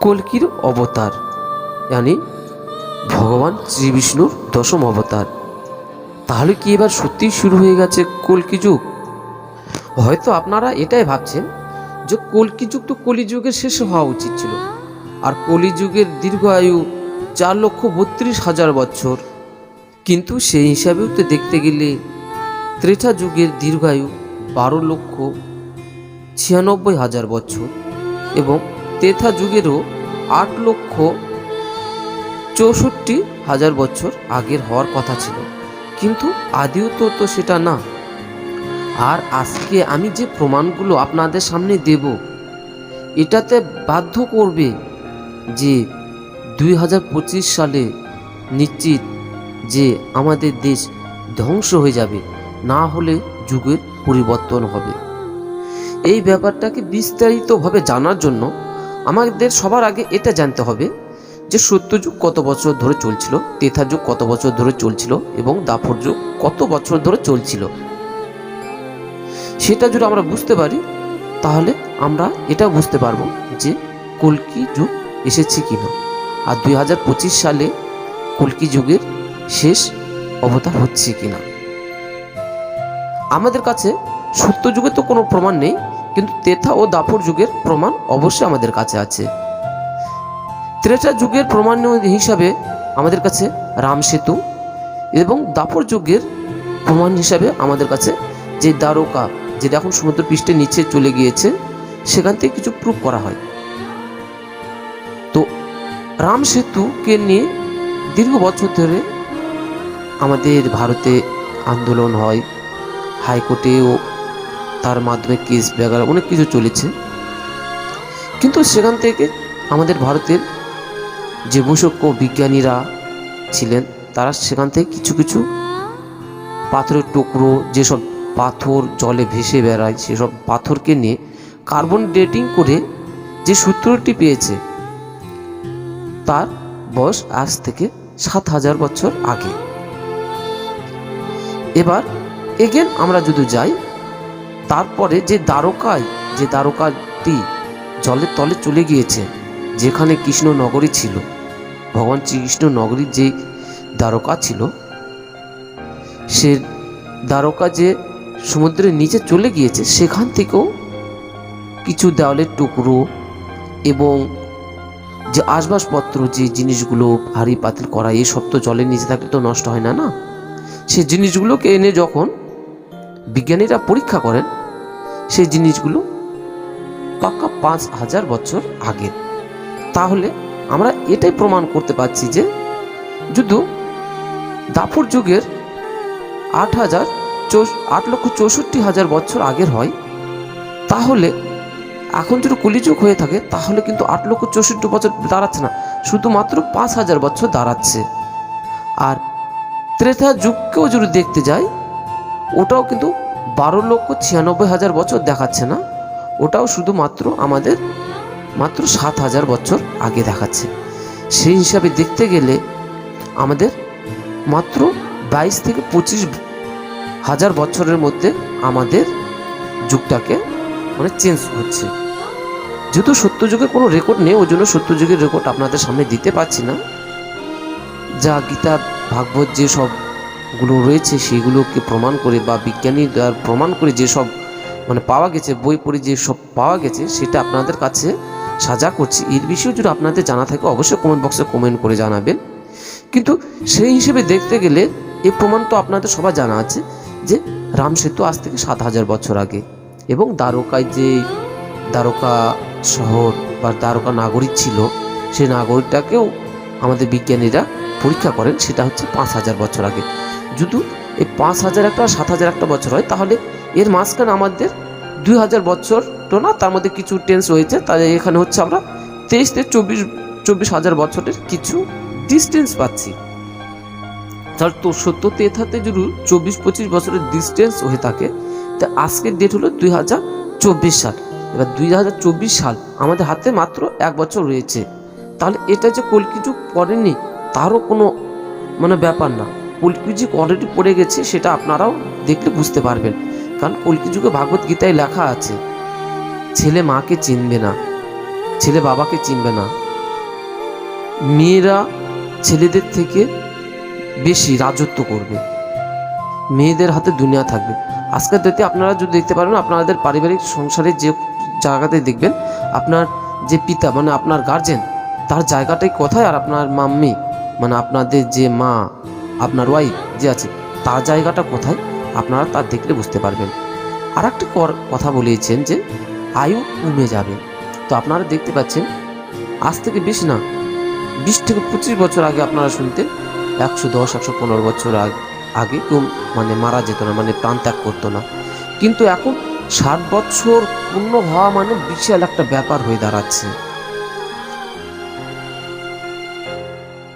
কল্কির অবতার yani ভগবান শ্রীবিষ্ণুর দশম অবতার। তাহলে কি এবার সত্যিই শুরু হয়ে গেছে কল্কি যুগ? হয়তো আপনারা এটাই ভাবছেন যে কল্কি যুগ তো কলিযুগের শেষে হওয়া উচিত ছিল। আর কলিযুগের দীর্ঘ আয়ু চার লক্ষ বত্রিশ হাজার বছর। কিন্তু সেই হিসাবেও তো দেখতে গেলে ত্রেতা যুগের দীর্ঘায়ু বারো লক্ষ ছিয়ানব্বই হাজার বছর এবং তেথা যুগেরও আট লক্ষ চৌষট্টি হাজার বছর আগের হওয়ার কথা ছিল। কিন্তু আদিও তো তো সেটা না। আর আজকে আমি যে প্রমাণগুলো আপনাদের সামনে দেব, এটাতে বাধ্য করবে যে দুই হাজার পঁচিশ সালে নিশ্চিত যে আমাদের দেশ ধ্বংস হয়ে যাবে, না হলে যুগের পরিবর্তন হবে। এই ব্যাপারটাকে বিস্তারিতভাবে জানার জন্য আমাদের সবার আগে এটা জানতে হবে যে সত্যযুগ কত বছর ধরে চলছিল, তেথা যুগ কত বছর ধরে চলছিল এবং দাপর যুগ কত বছর ধরে চলছিল। সেটা যদি আমরা বুঝতে পারি, তাহলে আমরা এটা বুঝতে পারব যে কল্কি যুগ এসেছে কিনা। আর দুই হাজার পঁচিশ সালে কল্কি যুগের শেষ অবতার হচ্ছে কিনা। আমাদের কাছে সত্য যুগে তো কোনো প্রমাণ নেই কিন্তু তেথা ও দাপর যুগের প্রমাণ অবশ্যই আমাদের কাছে আছে। ত্রেতা যুগের প্রমাণ হিসাবে আমাদের কাছে রাম সেতু এবং দাপর যুগের প্রমাণ হিসাবে আমাদের কাছে যে দ্বারকা, যেটা এখন সমুদ্র পৃষ্ঠের নিচে চলে গিয়েছে, সেখান থেকে কিছু প্রুফ করা হয়। তো রাম সেতুকে নিয়ে দীর্ঘ বছর ধরে আমাদের ভারতে আন্দোলন হয়, হাইকোর্টেও তার মাধ্যমে কেস বেগার অনেক কিছু চলেছে। কিন্তু সেখান থেকে আমাদের ভারতের যে বৈষক্য বিজ্ঞানীরা ছিলেন, তারা সেখান থেকে কিছু কিছু পাথরের টুকরো, যেসব পাথর জলে ভেসে বেড়ায়, সেসব পাথরকে নিয়ে কার্বন ডেটিং করে যে সূত্রটি পেয়েছে, তার বয়স আজ থেকে সাত হাজার বছর আগে। এবার এগেন আমরা যদি যাই তারপরে যে দ্বারকায়, যে দ্বারকাটি জলের তলে চলে গিয়েছে, যেখানে কৃষ্ণ নগরী ছিল, ভগবান শ্রীকৃষ্ণ নগরীর যে দ্বারকা ছিল, সে দ্বারকা যে সমুদ্রের নিচে চলে গিয়েছে, সেখান থেকেও কিছু দেওয়ালের টুকরো এবং যে আসবাবপত্র যে জিনিসগুলো ভারী পাতিল করা, এসব তো জলের নিচে থাকলে তো নষ্ট হয় না না? সে জিনিসগুলোকে এনে যখন বিজ্ঞানীরা পরীক্ষা করেন সেই জিনিসগুলো পাক্কা পাঁচ হাজার বছর আগের তাহলে আমরা এটাই প্রমাণ করতে পারছি যে যুদ্ধ দাপুর যুগের আট হাজার আট লক্ষ চৌষট্টি হাজার বছর আগের হয়, তাহলে এখন যদি কলিযুগ হয়ে থাকে, তাহলে কিন্তু আট লক্ষ চৌষট্টি বছর দাঁড়াচ্ছে না, শুধুমাত্র পাঁচ হাজার বছর দাঁড়াচ্ছে। আর ত্রেতা যুগকেও যদি দেখতে যাই ওটাও কিন্তু বারো লক্ষ ছিয়ানব্বই হাজার বছর দেখাচ্ছে না। ওটাও শুধুমাত্র আমাদের মাত্র সাত হাজার বছর আগে দেখাচ্ছে। সেই হিসাবে দেখতে গেলে আমাদের মাত্র বাইশ থেকে পঁচিশ হাজার বছরের মধ্যে আমাদের যুগটাকে মানে চেঞ্জ হচ্ছে। যেহেতু সত্যযুগের কোনো রেকর্ড নেই, ওই জন্য সত্যযুগের রেকর্ড আপনাদের সামনে দিতে পারছি না। যা গীতা, ভাগবত যে সবগুলো রয়েছে, সেগুলোকে প্রমাণ করে বা বিজ্ঞানী প্রমাণ করে যে সব মানে পাওয়া গেছে, বই পড়ে যে সব পাওয়া গেছে, সেটা আপনাদের কাছে সাজা করছি। এর বিষয়েও যদি আপনাদের জানা থাকে, অবশ্যই কমেন্ট বক্সে কমেন্ট করে জানাবেন। কিন্তু সেই হিসেবে দেখতে গেলে এই প্রমাণ তো আপনাদের সবার জানা আছে, যে রাম সেতু আজ থেকে সাত হাজার বছর আগে এবং দ্বারকায় যে দ্বারকা শহর বা দ্বারকা নাগরিক ছিল, সেই নাগরিকটাকেও আমাদের বিজ্ঞানীরা পরীক্ষা করেন, সেটা হচ্ছে পাঁচ হাজার বছর আগে। যদি এই পাঁচ হাজার একটা, সাত হাজার একটা বছর হয়। তাহলে এর মাঝখানে আমাদের দুই হাজার বছর তো না, তার মধ্যে কিছু টেন্স রয়েছে। তাই এখানে হচ্ছে আমরা তেইশ থেকে চব্বিশ চব্বিশ হাজার বছরের কিছু ডিস্টেন্স পাচ্ছি। তাহলে তো সত্য তেথাতে যদি চব্বিশ, পঁচিশ বছরের ডিস্টেন্স হয়ে থাকে, তা আজকের ডেট হলো দুই হাজার চব্বিশ সাল। এবার দুই হাজার চব্বিশ সাল আমাদের হাতে মাত্র এক বছর রয়েছে। তাহলে এটা যে কলকি যুগ পড়েনি, তারও কোনো মানে ব্যাপার না। কলকি যুগ অলরেডি পড়ে গেছে, সেটা আপনারাও দেখলে বুঝতে পারবেন। কারণ কলকি যুগে ভাগবত গীতায় লেখা আছে, ছেলে মাকে চিনবে না, ছেলে বাবাকে চিনবে না। মেয়েরা ছেলেদের থেকে বেশি রাজত্ব করবে। মেয়েদের হাতে দুনিয়া থাকবে। আজকের ডেটে আপনারা যদি দেখতে পারেন, আপনাদের পারিবারিক সংসারে যে জায়গাতে দেখবেন, আপনার যে পিতা মানে আপনার গার্জেন তার জায়গাটাই কোথায় আর আপনার মাম্মি মানে আপনাদের যে মা আপনার ওয়াইফ যে আছে, তার জায়গাটা কোথায়? আপনারা তা দেখলে বুঝতে পারবেন। আর একটা কথা বলিয়েছেন যে, আয়ু কমে যাবে। তো আপনারা দেখতে পাচ্ছেন, আজ থেকে বেশি না, বিশ থেকে পঁচিশ বছর আগে আপনারা শুনতেন, একশো দশ, একশো পনেরো বছর আগে আগে কেউ মানে মারা যেত না মানে প্রাণ ত্যাগ করতো না। কিন্তু এখন ষাট বছর পূর্ণ হওয়া মানে বিশাল একটা ব্যাপার হয়ে দাঁড়াচ্ছে।